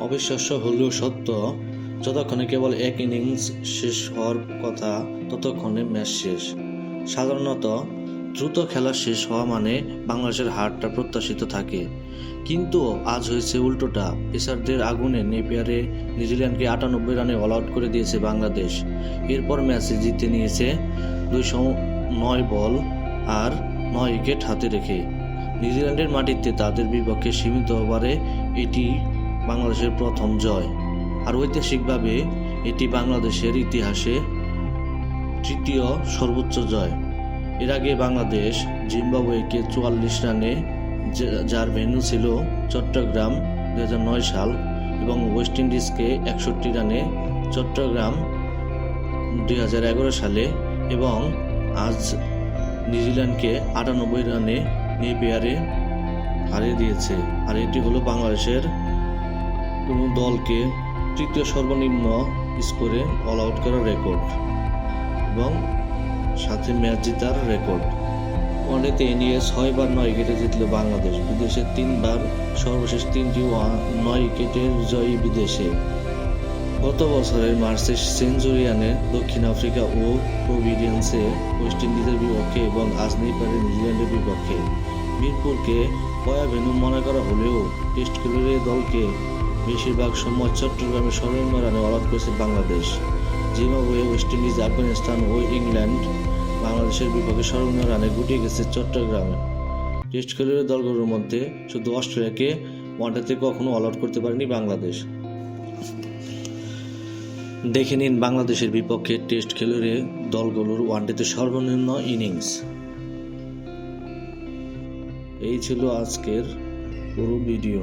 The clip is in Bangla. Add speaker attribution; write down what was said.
Speaker 1: অবিশ্বাস্য হলেও সত্য, যতক্ষণে কেবল এক ইনিংস শেষ হওয়ার কথা, ততক্ষণে ম্যাচ শেষ। সাধারণত, দ্রুত খেলা শেষ হওয়া মানে বাংলাদেশের হারটা প্রত্যাশিত থাকে। কিন্তু আজ হয়েছে উল্টোটা। পেসারদের আগুনে নেপিয়ারে নিউজিল্যান্ডকে আটানব্বই রানে অল আউট করে দিয়েছে বাংলাদেশ। এরপর ম্যাচে জিতে নিয়েছে দুইশো নয় বল আর নয় উইকেট হাতে রেখে। নিউজিল্যান্ডের মাটিতে তাদের বিপক্ষে সীমিত ওভারে এটি বাংলাদেশের প্রথম জয়। আর ঐতিহাসিকভাবে এটি বাংলাদেশের ইতিহাসে তৃতীয় সর্বোচ্চ জয়। এর আগে বাংলাদেশ জিম্বাবুয়েকে চুয়াল্লিশ রানে যার ভেন্যু ছিল চট্টগ্রাম দু সাল এবং ওয়েস্ট ইন্ডিজকে একষট্টি রানে চট্টগ্রাম দু হাজার এগারো সালে এবং আজ নিউজিল্যান্ডকে আটানব্বই রানে নেপিয়ারে হারিয়ে দিয়েছে। আর এটি হলো বাংলাদেশের কোনো দলকে তৃতীয় সর্বনিম্ন স্কোরে অল আউট করার রেকর্ড এবং সাথে ম্যাচ জেতার রেকর্ড ওয়ানডেতে নিয়ে ছয়বার নয় উইকেটে জিতল বাংলাদেশ। বিদেশে তিনবার সর্বশেষ তিনটি নয় উইকেটের জয়ী বিদেশে। গত বছরের মার্চে সেঞ্চুরিয়ানে দক্ষিণ আফ্রিকা ও প্রভিডিয়েন্সে ওয়েস্ট ইন্ডিজের বিপক্ষে এবং আজ নেপালে নিউজিল্যান্ডের বিপক্ষে। মিরপুরকে ভেনু মনে করা হলেও টেস্ট খেলুড়ে দলকে বেশিরভাগ সময় চট্টগ্রামে সর্বনিম্ন রানে অল আউট করেছে Bangladesh. Zimbabwe, West Indies, Afghanistan ও ইংল্যান্ড বাংলাদেশের বিপক্ষে সর্বনিম্ন রানে গুটিয়ে গেছে চট্টগ্রামে। টেস্ট খেলুড়ে দলগুলোর মধ্যে শুধু অস্ট্রেলিয়াকে ওয়ানডেতে কখনো অল আউট করতে পারেনি বাংলাদেশ। দেখে নিন বাংলাদেশের বিপক্ষে টেস্ট খেলুড়ে দলগুলোর ওয়ানডেতে সর্বনিম্ন ইনিংস। এই ছিল আজকের পুরো ভিডিও।